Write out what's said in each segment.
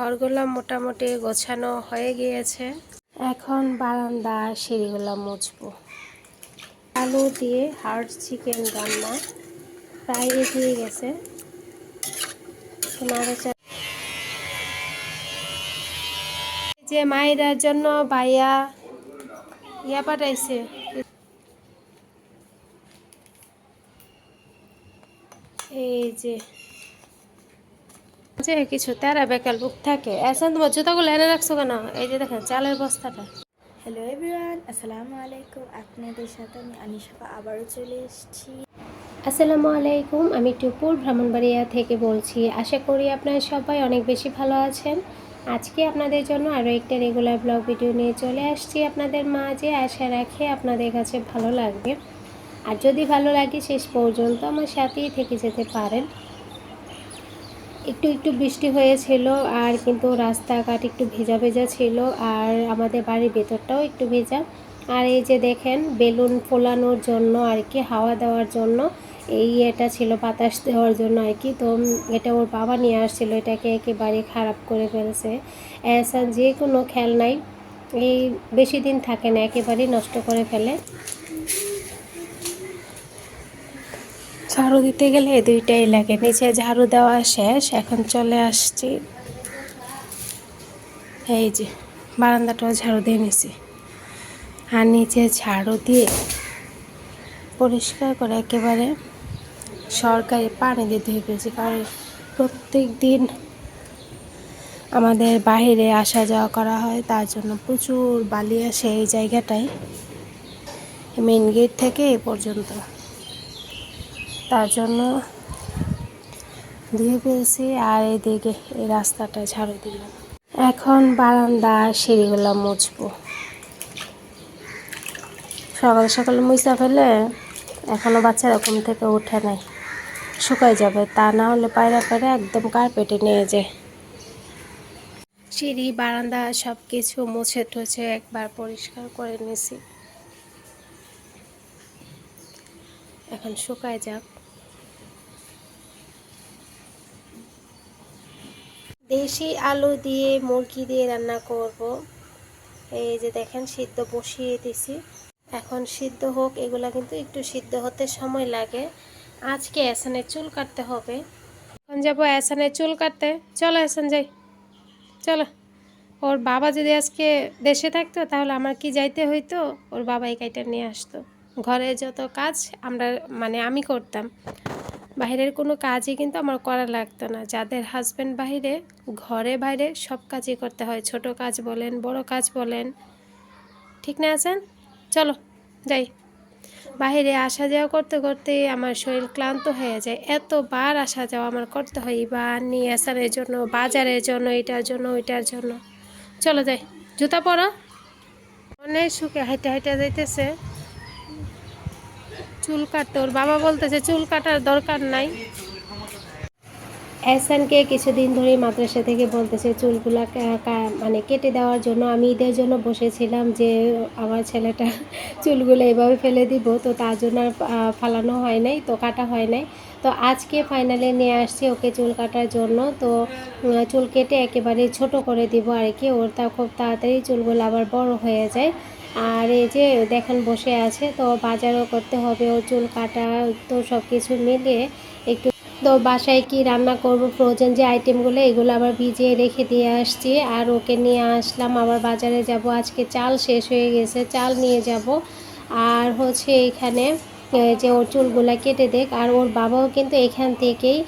ঘরগুলো মোটামুটি গোছানো হয়ে গিয়েছে। এখন বারান্দা, সিঁড়িগুলো মুছবো। আলু দিয়ে হার্ড চিকেন রান্না প্রায় এগিয়ে গেছে। যে মায়েরার জন্য ভাইয়া ইয়া পাঠাইছে। এই যে যে কিছু তেরা বেকাল বুক থাকে। এখন তোমার জুতাগুলো এনে রাখছো কেন? এই যে দেখেন চালের বস্তাটা। হ্যালো এভরিওয়ান আসসালামু আলাইকুম। আপনাদের সাথে আমি আনিশাপা আবারও চলে এসেছি। আসসালামু আলাইকুম আমি টুপুর ভ্রমণবাড়িয়া থেকে বলছি। আশা করি আপনারা সবাই অনেক বেশি ভালো আছেন। আজকে আপনাদের জন্য আরও একটা রেগুলার ব্লগ ভিডিও নিয়ে চলে আসছি আপনাদের মাঝে। আশা রাখে আপনাদের কাছে ভালো লাগবে। আর যদি ভালো লাগে শেষ পর্যন্ত আমার সাথেই থেকে যেতে পারেন। একটু একটু বৃষ্টি হয়েছিল আর কিন্তু রাস্তাঘাট একটু ভেজা ভেজা ছিল আর আমাদের বাড়ির ভেতরটাও একটু ভেজা। আর এই যে দেখেন, বেলুন ফোলানোর জন্য আর কি, হাওয়া দেওয়ার জন্য, এই এটা ছিল বাতাস দেওয়ার জন্য আর কি। তো এটা ওর বাবা নিয়ে আসছিল, এটাকে একেবারে খারাপ করে ফেলছে। এসা যে কোনো খেলনাই এই বেশি দিন থাকে না, একেবারেই নষ্ট করে ফেলে। ঝাড়ু দিতে গেলে দুইটাই লাগে। নিচে ঝাড়ু দেওয়া শেষ, এখন চলে আসছি। এই যে, বারান্দাটাও ঝাড়ু দিয়ে নিছি। আর নিচে ঝাড়ু দিয়ে পরিষ্কার করে একেবারে সরকারি পানি দিয়ে ধুয়ে ফেলছি, কারণ প্রত্যেক দিন আমাদের বাইরে আসা যাওয়া করা হয়, তার জন্য প্রচুর বালি আসে এই জায়গাটায় মেন গেট থেকে এ পর্যন্ত। তার জন্য দিয়ে ফেলছি আর এদিকে এই রাস্তাটা ঝাড়ু দিলাম। এখন বারান্দা, সিঁড়িগুলো মুছবো। সকাল সকাল মুছা ফেলে এখনও বাচ্চারা ঘুম থেকে উঠে নাই। শুকাই যাবে, তা না হলে পায়রা পায়রা একদম কার্পেটে নিয়ে যায়। সিঁড়ি, বারান্দা সব কিছু মুছে টুছে একবার পরিষ্কার করে নিছি। এখন শুকায় যাক। দেশি আলু দিয়ে মুরগি দিয়ে রান্না করব। এই যে দেখেন, সিদ্ধ বসিয়ে দিছি। এখন সিদ্ধ হোক, এগুলা কিন্তু একটু সিদ্ধ হতে সময় লাগে। আজকে এসানের চুল কাটতে হবে। এখন যাব এসানের চুল কাটতে। চলো এসান যাই। চলো। ওর বাবা যদি আজকে দেশে থাকতো, তাহলে আমার কি যাইতে হইতো? ওর বাবা এই কাইটা নিয়ে আসতো। ঘরে যত কাজ, আমরা মানে আমি করতাম। বাইরের কোনো কাজই কিন্তু আমার করা লাগতো না। যাদের হাজব্যান্ড বাইরে ঘরে বাইরে সব কাজই করতে হয়। ছোট কাজ বলেন, বড় কাজ বলেন। ঠিক না আছেন চলো, যাই। বাইরে আসা যাওয়া করতে করতে আমার শরীর ক্লান্ত হয়ে যায়। এতবার আসা যাওয়া আমার করতে হয়। বা নিয়ে আসার জন্য, বাজারের জন্য, এটার জন্য, ওইটার জন্য। চলো যাই। জুতা পরো। অনেক সুখে হাইটে হাইটে যাইতেছে। চুল কাটতে, ওর বাবা বলতেছে চুল কাটার দরকার নাই। এহসানকে কিছুদিন ধরেই মাদ্রাসা থেকে বলতেছে চুলগুলা মানে কেটে দেওয়ার জন্য। আমি ঈদের জন্য বসেছিলাম যে আমার ছেলেটা চুলগুলো এভাবে ফেলে দিব, তো তার জন্য আর ফালানো হয় নাই, তো কাটা হয় নাই। তো আজকে ফাইনালে নিয়ে আসছি ওকে চুল কাটার জন্য। তো চুল কেটে একেবারে ছোট করে দিব আর কি। ওর তা খুব তাড়াতাড়ি চুলগুলো আবার বড় হয়ে যায়। আর এই যে দেখেন বসে আছে, তো বাজারও করতে হবে, ও চুল কাটা, তো সব কিছু মিলিয়ে একটু তো বাসায় কি রান্না করব ফ্রোজেন যে আইটেমগুলো এগুলো আবার ভিজিয়ে রেখে দিয়ে আসছি। আর ওকে নিয়ে আসলাম, আবার বাজারে যাব, আজকে চাল শেষ হয়ে গেছে, চাল নিয়ে যাব। আর হচ্ছে এখানে যে ওর চুলগুলা কেটে দেখ, আর ওর বাবাও কিন্তু এখান থেকেই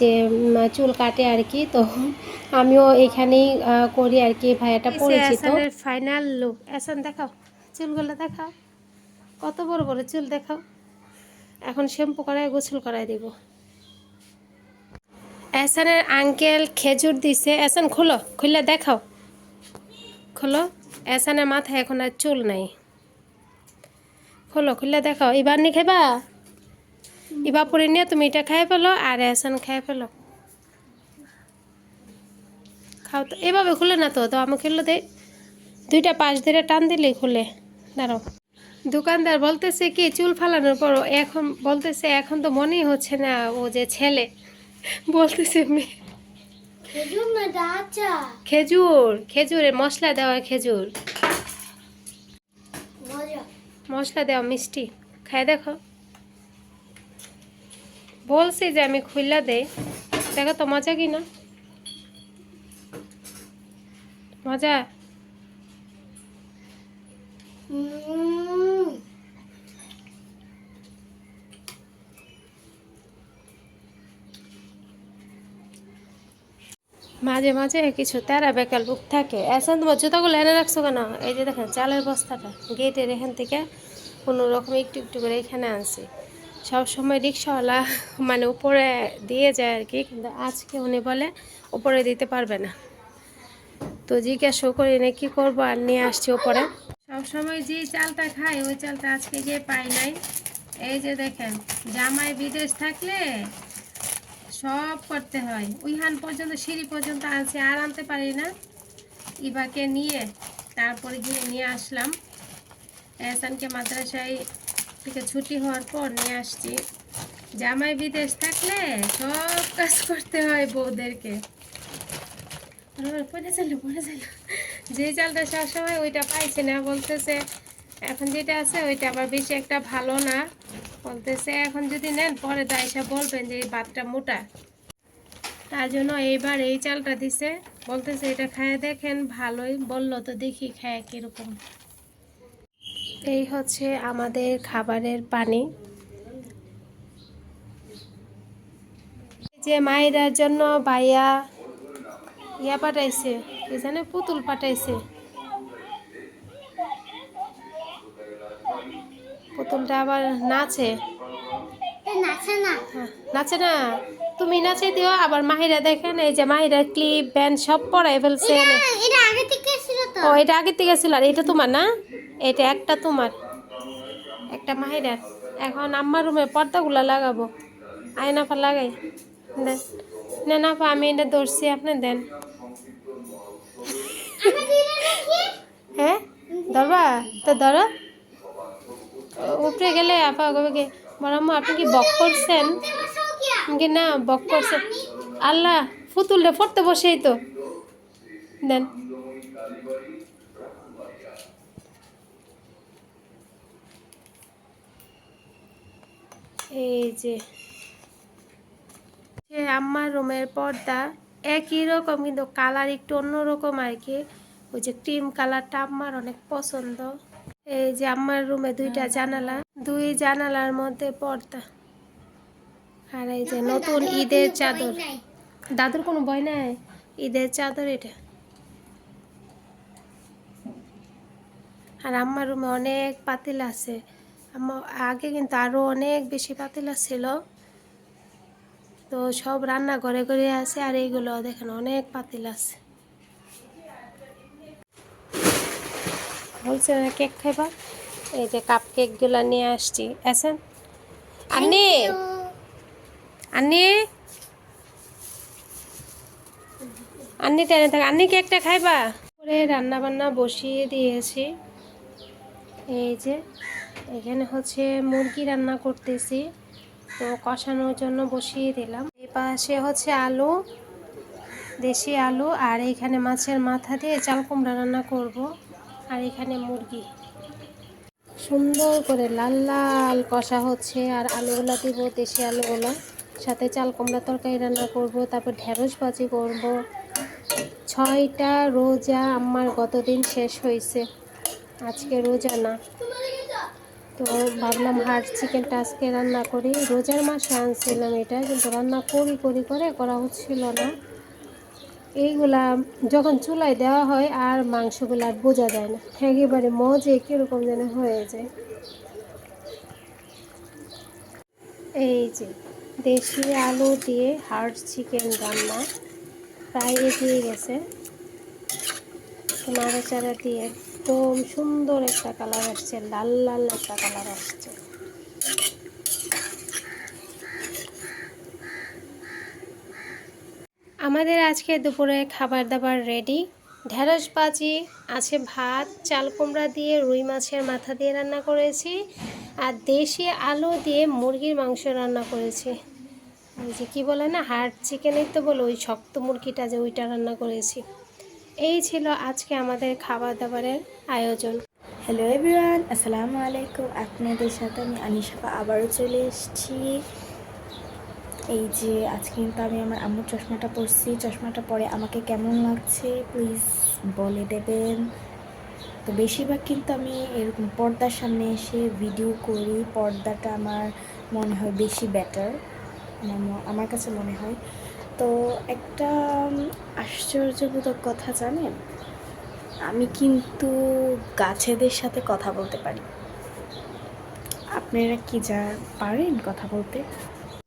যে চুল কাটে আর কি তো আমিও এখানেই করি আর কি ভাইয়াটা পরিচিত। ফাইনাল লুক এসান দেখাও। চুলগুলো দেখাও। কত বড় বড় চুল দেখাও। এখন শ্যাম্পু করায় গোসল করায় দিব। এসানের আঙ্কেল খেজুর দিছে। এসান খোলো খুললে দেখাও। খোলো। এসানের মাথায় এখন আর চুল নাই। খোলো খুললে দেখাও। এবার নি খাইবা? এবার পরে নিয়ে তুমি এটা খাই ফেলো আর এসান খাই ফেলো। খাও তো এভাবে খুলে না তো তো আমি খুললো দে দুইটা পাশ ধরে টান দিলে খুলে। দাঁড়াও। দোকানদার বলতেছে কি চুল ফালানোর পর এখন বলতেছে এখন তো মনেই হচ্ছে না ও যে ছেলে। বলতেছে মেয়ে। খেজুর খেজুর খেজুরের মশলা দেওয়া খেজুর। মশলা দেওয়া মিষ্টি। খাই দেখো। বলছি যে আমি খুললা দেই। দেখো তো মজা কি না মজা? মাঝে মাঝে কিছু তেরা বেকাল বুক থাকে। এখন তোমার জুতাগুলো এনে রাখছো কেন? এই যে দেখেন, চালের বস্তাটা, গেটের এখান থেকে কোনো রকম একটু একটু করে এখানে আনছি। সব সময় রিক্সাওয়ালা মানে উপরে দিয়ে যায় আর কি, কিন্তু আজকে উনি বলে উপরে দিতে পারবে না। তো জিজ্ঞাসা করি না কি করব আর নিয়ে আসছি উপরে। সব সময় যে চালটা খাই, ওই চালটা আজকে গিয়ে পাই নাই। এই যে দেখেন, জামাই বিদেশ থাকলে সব করতে হয়। ওইখান পর্যন্ত, সিঁড়ি পর্যন্ত আনছি, আর আনতে পারি না। ইবাকে নিয়ে, তারপরে গিয়ে নিয়ে আসলাম। এহসানকে মাদ্রাসায় থেকে ছুটি হওয়ার পর নিয়ে আসছি। জামাই বিদেশ থাকলে সব কাজ করতে হয় বউদেরকে। পড়ে চাইল পড়ে চাইল যে চালটা সবসময় ওইটা পাইছে না, বলতেছে, এখন যেটা আছে ওইটা আবার বেশি একটা ভালো না। বলতেছে, এখন যদি নেন, পরে তো এসে বলবেন যে এই ভাতটা মোটা। তার জন্য এইবার এই চালটা দিছে। বলতেছে, এটা খায় দেখেন, ভালোই। বলল, তো দেখি খায় কীরকম। এই হচ্ছে আমাদের খাবারের পানি। যে মায়েরার জন্য ভাইয়া ইয়া পাঠাইছে জানে পুতুল পাঠাইছে। পুতুলটা আবার নাচে। নাচে না। হ্যাঁ, নাচে না। তুমি নাচে দিও আবার মাহিরা দেখেন এই যে মাহিরা ক্লিপ ব্যান্ড সব পরাই ফেলছে এনে। এটা আগে থেকে ছিল তো। ও এটা আগের থেকে ছিল আর এটা তোমার না? এটা একটা তোমার, একটা মাহিরার। এখন আম্মার রুমে পর্দাগুলো লাগাবো। আয়না পা লাগাই, দেন। না না আমি এটা ধরছি, আপনি দেন। হ্যাঁ? ধরবা? তো ধরো। উপরে গেলে আপা কবে কি আপনি কি বক করছেন? কি, না, বক করছেন আল্লাহ ফুতুলটা পড়তে বসেই তো। দেন। এই যে আম্মার রুমের পর্দা একই রকম, কিন্তু কালার একটু অন্যরকম আর কি। ওই যে ক্রিম কালারটা আম্মার অনেক পছন্দ। এই যে আম্মার রুমে দুইটা জানালা, দুই জানালার মধ্যে পর্দা। আর এই যে নতুন ঈদের চাদর। দাদুর কোনো ভয় নাই? ঈদের চাদর এটা। আর আমার রুমে অনেক পাতিল আছে। আমার আগে কিন্তু আরও অনেক বেশি পাতিলা ছিল। তো সব রান্না ঘরে ঘরে আছে আর এইগুলো দেখেন অনেক পাতিল আছে। বলছে কেক খাইবা? এই যে কাপ কেকগুলো নিয়ে আসছি। আছেন? আনি আনি আন্নি? টেনে থাক। আন্নি কেকটা খাইবা? করে রান্না বান্না বসিয়ে দিয়েছি। এই যে এখানে হচ্ছে মুরগি রান্না করতেছি। তো কষানোর জন্য বসিয়ে দিলাম। এই পাশে হচ্ছে আলু, দেশি আলু, আর এখানে মাছের মাথা দিয়ে চাল কুমড়া রান্না করব। আর এখানে মুরগি। সুন্দর করে লাল লাল কষা হচ্ছে, আর আলুগুলো দিব দেশি আলুগুলো। সাথে চাল কুমড়া তরকারি রান্না করব, তারপর ঢেঁড়স ভাজি করব। ছয়টা রোজা আমার গতদিন শেষ হয়েছে। আজকে রোজা না। তো ভাবলাম হার্ড চিকেনটা আজকে রান্না করি। রোজার মাসে আনছিলাম এটা, কিন্তু রান্না করি করি, করে করা হচ্ছিল না। এইগুলা যখন চুলায় দেওয়া হয় আর মাংসগুলো আর বোঝা যায় না। একেবারে মজে কীরকম যেন হয়ে যায়। এই যে দেশি আলু দিয়ে হার্ড চিকেন রান্না, প্রায় এগিয়ে গেছে। নাড়াচাড়া দিয়ে একদম সুন্দর একটা কালার আসছে, লাল লাল একটা কালার আসছে। আমাদের আজকে দুপুরে খাবার দাবার রেডি ঢেঁড়স ভাজি, আছে ভাত, চাল কুমড়া দিয়ে রুই মাছের মাথা দিয়ে রান্না করেছি, আর দেশি আলু দিয়ে মুরগির মাংস রান্না করেছি। যে কি বলে না, হার্ড চিকেনের তো বলো ওই শক্ত মুরগিটা যে ওইটা রান্না করেছি। এই ছিল আজকে আমাদের খাবার দাবারের আয়োজন। হ্যালো এভরিওয়ান আসসালামু আলাইকুম। আপনাদের সাথে আমি আনিশাপা আবারও চলে এসেছি। এই যে আজকে কিন্তু আমি আমার আম্মুর চশমাটা পরছি। চশমাটা পরে আমাকে কেমন লাগছে প্লিজ বলে দেবেন। তো বেশিরভাগ কিন্তু আমি এরকম পর্দার সামনে এসে ভিডিও করি। পর্দাটা আমার মনে হয় বেশি বেটার আমার আমার কাছে মনে হয়। তো একটা আশ্চর্যবোধক কথা জানেন? আমি কিন্তু গাছেদের সাথে কথা বলতে পারি। আপনারা কি যা পারেন কথা বলতে?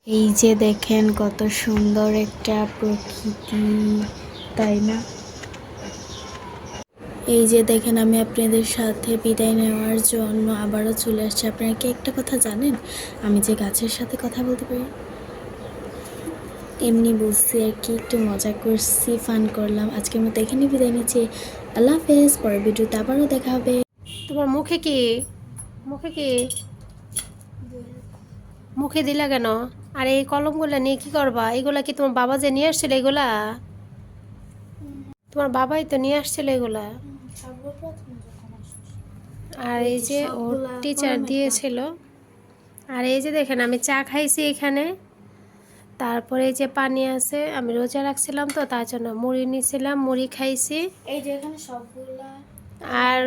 এই যে দেখেন কত সুন্দর একটা প্রকৃতি, তাই না? এই যে দেখেন আমি আপনাদের সাথে বিদায় নেওয়ার জন্য আবারও চলে আসছি। আপনারা কি একটা কথা জানেন? আমি যে গাছের সাথে কথা বলতে পারি? এমনি বলছি আর কি একটু মজা করছি ফান করলাম। আজকের মতো এখানে বিদায় নিচ্ছি। আল্লাহ হাফেজ পরের ভিডিওতে আবারও দেখা হবে। তোমার মুখে কি? মুখে কি? মুখে দিলা কেন? আর এই কলমগুলো নিয়ে কি করবা? এগুলা কি তোমার বাবা যে নিয়ে আসছিল এগুলা? তোমার বাবাই তো নিয়ে আসছিল এগুলা? আর এই যে ওর টিচার দিয়েছিল। আর এই যে দেখেন আমি চা খাইছি এখানে। তারপরে এই যে পানি আছে আমি রোজা রাখছিলাম তো তার জন্য মুড়ি নিয়েছিলাম মুড়ি খাইছি। এই যে এখানে সবগুলা আর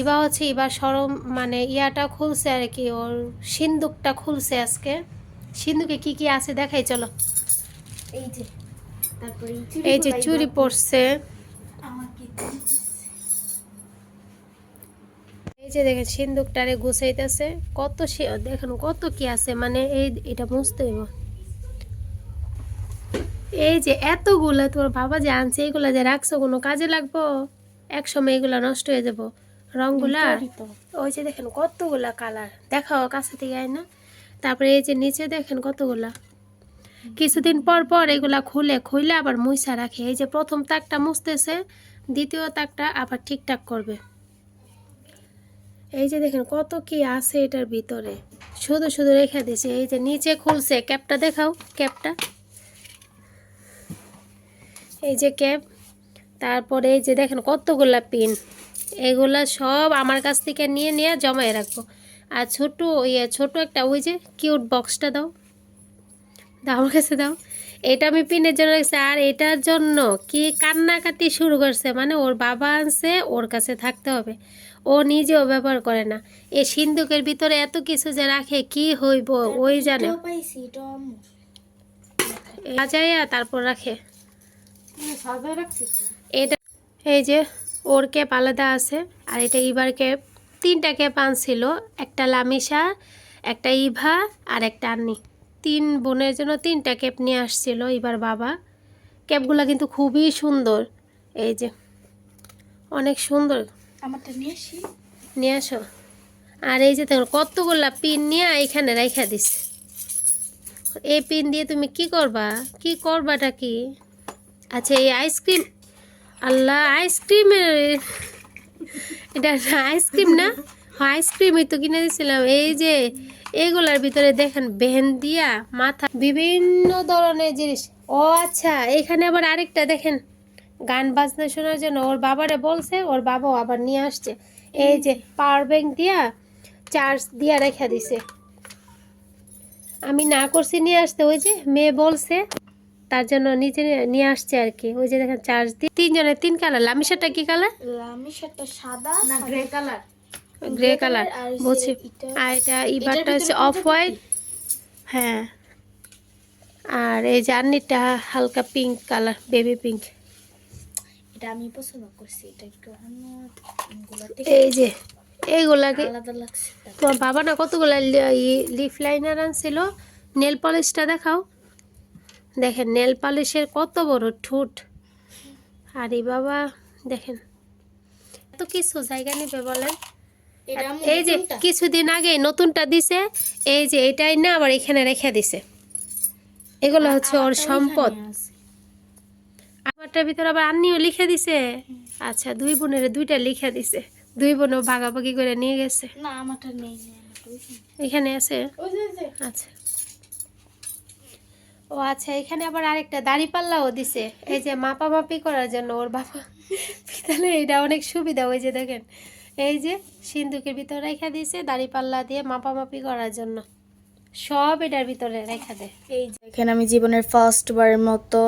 ইবা হচ্ছে ইবা সরম মানে ইয়াটা খুলছে আর কি ওর সিন্দুকটা খুলছে আজকে। সিন্দুকে কি কি আছে দেখাই চলো। এই যে তারপরে এই যে চুরি পড়ছে এই যে দেখেন সিন্দুকটারে গুছাইতেছে কত সি- দেখেন কত কি আছে মানে এই এটা মুছতে হইব। এই যে এতগুলা তোমার বাবা যে আনছে এগুলা যে রাখছো কোনো কাজে লাগবো? এক সময় এগুলা নষ্ট হয়ে যাব। রংগুলা ওই যে দেখেন কতগুলা কালার। দেখাও কাছে থেকে আয় না। তারপরে এই যে নিচে দেখেন কতগুলা। কিছুদিন পর পর এগুলা খুলে খুলে আবার মুইসা রাখে। এই যে প্রথম তাকটা মুছতেছে দ্বিতীয় তাকটা আবার ঠিকঠাক করবে। এই যে দেখেন কত কি আছে এটার ভিতরে। শুধু শুধু রেখে দিছে এই যে নিচে খুলছে ক্যাপটা দেখাও ক্যাপটা। এই যে ক্যাপ তারপরে এই যে দেখেন কতগুলা পিন এগুলা সব আমার কাছ থেকে নিয়ে নিয়ে জমায় রাখব। আর ছোট ইয়ে ছোট একটা ওই যে কিউট বক্সটা দাও। দাও আমার কাছে দাও। এটা আমি পিনের জন্য রাখছি আর এটার জন্য কি কান্নাকাটি শুরু করছে মানে ওর বাবা আনছে ওর কাছে থাকতে হবে। ও নিজেও ব্যবহার করে না। এই সিন্ধুকের ভিতরে এত কিছু যে রাখে কি হইব ওই জানে। সাজাইয়া তারপর রাখে। এটা এই যে ওর ক্যাপ আলাদা আছে আর এটা ইভার ক্যাপ। তিনটা ক্যাপ আনছিল একটা লামিসা একটা ইভা আর একটা আন্নি। তিন বোনের জন্য তিনটা ক্যাপ নিয়ে আসছিল ইবার বাবা। ক্যাপগুলো কিন্তু খুবই সুন্দর। এই যে অনেক সুন্দর। আমারটা নিয়ে আসি। নিয়ে আসো। আর এই যে দেখো কতগুলা পিন নিয়ে এখানে রেখে দিস। এই পিন দিয়ে তুমি কি করবা? কি করবাটা কি? আচ্ছা এই আইসক্রিম আল্লাহ আইসক্রিমের এটা আইসক্রিম না? আইসক্রিমই তো কিনে দিয়েছিলাম। এই যে, এগুলার ভিতরে দেখেন বেহেন দিয়া মাথা, বিভিন্ন ধরনের জিনিস। ও আচ্ছা এখানে আবার আরেকটা দেখেন, গান বাজনা শোনার জন্য। ওর বাবারে বলছে, ওর বাবাও আবার নিয়ে আসছে। এই যে পাওয়ার ব্যাংক দিয়া চার্জ দিয়া রেখে দিছে। আমি না করছি নিয়ে আসতে, ওই যে মেয়ে বলছে তার জন্য নিজে নিয়ে আসছে আর কি। ওই যে দেখেন চার্জ দিয়ে তিনজনের তিন কালার লামিশাটা কি কালার আমি সেটা সাদা না গ্রে কালার গ্রে কালার আর বুঝছি এটা- আর এটা ইবারটা হচ্ছে অফ হোয়াইট হ্যাঁ। আর এই জার্নিটা হালকা পিঙ্ক কালার বেবি পিঙ্ক এটা আমি পছন্দ করছি এটা একটু অন্য এই যে এইগুলাকে তোমার বাবা না কতগুলো লিফ লাইনার আনছিল? নেল পলিশটা দেখাও। দেখেন নেল পালিশের কত বড় ঠোঁট। আরে বাবা দেখেন। এত কিছু জায়গা নিবে বলেন? এই যে কিছুদিন আগে নতুনটা দিছে এই যে এটাই না আবার এখানে রেখে দিছে। এগুলো হচ্ছে ওর সম্পদ। আমারটার ভিতরে আবার আন্নিও লিখে দিছে। আচ্ছা দুই বোনের দুইটা লিখে দিছে। দুই বোনও ভাগাভাগি করে নিয়ে গেছে। না আমারটা নেই। এখানে আছে। আচ্ছা। ও আচ্ছা এখানে আবার আরেকটা দাড়ি পাল্লাও দিছে। এই যে মাপামাপি করার জন্য ওর বাবা। তাহলে এটা অনেক সুবিধা, ওই যে দেখেন। এই যে সিন্ধুকের ভিতরে রেখা দিয়েছে দাড়ি পাল্লা দিয়ে মাপামাপি করার জন্য। সব এটার ভিতরে রেখা দেয়। এই যে এখানে আমি জীবনের ফার্স্ট বারের মতো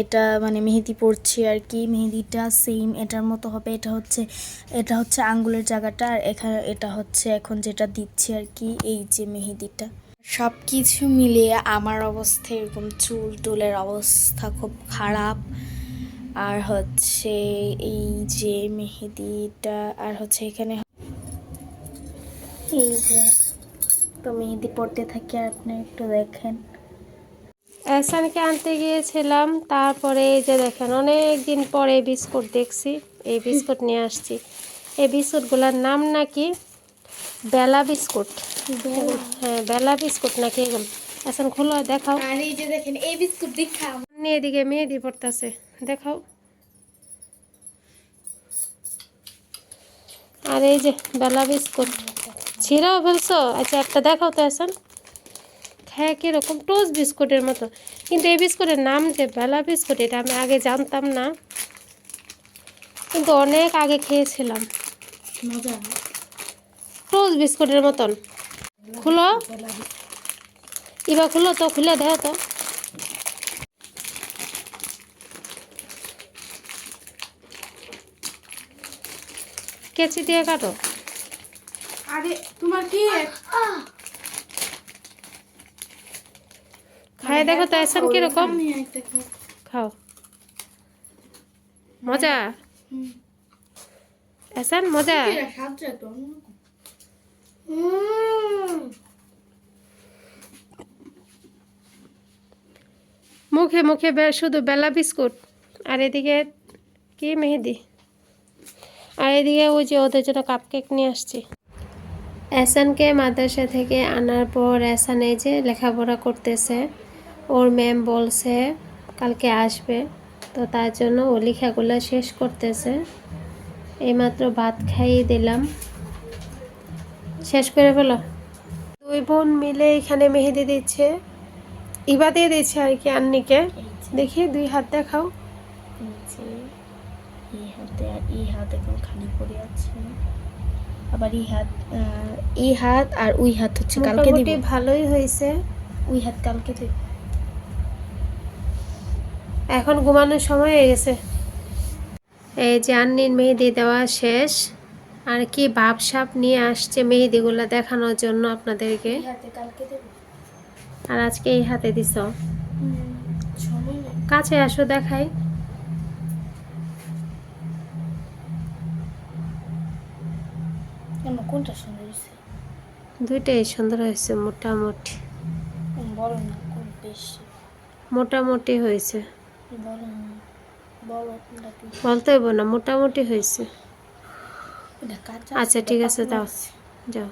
এটা মানে মেহেদি পড়ছি আর কি। মেহেদিটা সেম এটার মতো হবে। এটা হচ্ছে এটা হচ্ছে আঙ্গুলের জায়গাটা আর এখানে এটা হচ্ছে এখন যেটা দিচ্ছি আর কি, এই যে মেহেদিটা। সব কিছু মিলিয়ে আমার অবস্থা এরকম চুল টুলের অবস্থা খুব খারাপ। আর হচ্ছে এই যে মেহেদিটা, আর হচ্ছে এখানে এই যে, তো মেহেদি পড়তে থাকি, আপনি একটু দেখেন। এহসানকে আনতে গিয়েছিলাম, তারপরে এই যে দেখেন অনেক দিন পরে এই বিস্কুট দেখছি, এই বিস্কুট নিয়ে আসছি। এই বিস্কুটগুলোর নাম নাকি বেলা বিস্কুট। হ্যাঁ বেলা বিস্কুট নাকি এগুলো? এখন খোলো দেখাও। আর এই যে দেখেন এই বিস্কুট দেখা নিয়ে এদিকে মেহেদি পড়তেছে দেখাও। আর এই যে বেলা বিস্কুট ছিঁড়াও ফেলছো? আচ্ছা একটা দেখাও তো এখন। খায় কীরকম টোস্ট বিস্কুটের মতো। কিন্তু এই বিস্কুটের নাম যে বেলা বিস্কুট এটা আমি আগে জানতাম না। কিন্তু অনেক আগে খেয়েছিলাম। টোস্ট বিস্কুটের মতন। খুলো। এবার খুলো তো খুলে দাও তো। কেচি দিয়ে কাটো। আরে তোমার কি? খায় দেখো তো এসন কীরকম? খাও। মজা? এসন মজা? মুখে মুখে শুধু বেলা বিস্কুট। আর এদিকে কি মেহেদি? আর এদিকে ওই যে ওদের জন্য কাপ কেক নিয়ে আসছি। এসানকে মাদ্রাসা থেকে আনার পর এসান এই যে লেখাপড়া করতেছে। ওর ম্যাম বলছে কালকে আসবে। তো তার জন্য ও লেখাগুলো শেষ করতেছে। এইমাত্র ভাত খাইয়ে দিলাম। শেষ করে ফেলো। দুই বোন মিলে এখানে মেহেদি দিচ্ছে। ইবা দিয়ে দিচ্ছে আর কি আন্নিকে। দেখি দুই হাত দেখাও। এই হাতে এই হাত এখন খালি পড়ে আছে। আবার এই হাত আহ, এই হাত আর ওই হাত হচ্ছে কালকে দিব। ভালোই হয়েছে। ওই হাত কালকে দিব। এখন ঘুমানোর সময় হয়ে গেছে। এই যে আন্নির মেহেদি দেওয়া শেষ। আর কি ভাব সাপ নিয়ে আসছে মেহেদিগুলো দেখানোর জন্য আপনাদেরকে। আর আজকে এই হাতে দিছ। কাছে আসো দেখাই। কোনটা সুন্দর হয়েছে? দুইটাই সুন্দর হয়েছে মোটামুটি। বলো না কোন বেশি। মোটামুটি হয়েছে। বলো বলতে হইব না মোটামুটি হয়েছে। আচ্ছা ঠিক আছে দাও। যাও।